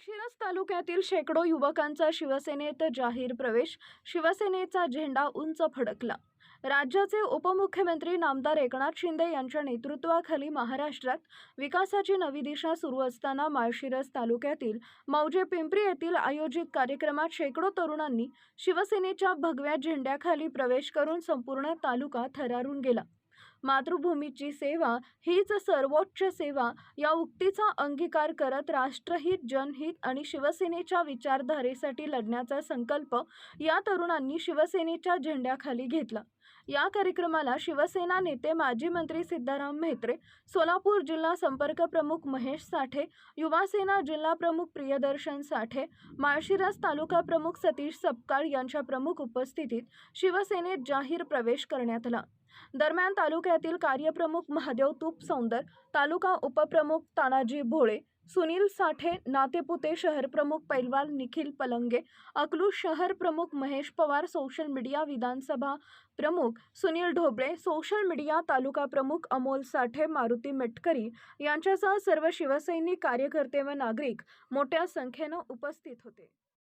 माळशिरस तालुक्यातील शेकडो युवकांचा शिवसेनेत जाहीर प्रवेश शिवसेनेचा झेंडा उंच फडकला. राज्याचे उपमुख्यमंत्री नामदार एकनाथ शिंदे यांच्या नेतृत्वाखाली महाराष्ट्रात विकासाची नवी दिशा सुरू असताना माळशिरस तालुक्यातील मौजे पिंपरी येथील आयोजित कार्यक्रमात शेकडो तरुणांनी शिवसेनेच्या भगव्या झेंड्याखाली प्रवेश करून संपूर्ण तालुका थरारून गेला. मातृभूमीची सेवा हीच सर्वोच्च सेवा. या उक्तीचा अंगीकार करत राष्ट्रहित जनहित आणि शिवसेनेच्या विचारधारेसाठी लढण्याचा संकल्प या तरुणांनी शिवसेनेच्या झेंड्याखाली घेतला. या कार्यक्रमाला शिवसेना नेते माजी मंत्री सिद्धाराम म्हेत्रे सोलापूर जिल्हा संपर्क प्रमुख महेश साठे युवासेना जिल्हा प्रमुख प्रियदर्शन साठे माळशिरस तालुका प्रमुख सतीश सपकाळ यांच्या प्रमुख उपस्थितीत शिवसेनेत जाहीर प्रवेश करण्यात आला. दरम्यान तालुक्यातील कार्यप्रमुख महादेव तूप सौंदर तालुका उपप्रमुख तानाजी भोळे सुनील साठे नातेपुते शहर प्रमुख पैलवाल निखिल पलंगे अकलूज शहर प्रमुख महेश पवार सोशल मीडिया विधानसभा प्रमुख सुनील ढोबळे सोशल मीडिया तालुका प्रमुख अमोल साठे मारुती मेटकरी यांच्यासह सर्व शिवसैनिक कार्यकर्ते व नागरिक मोठ्या संख्येनं उपस्थित होते.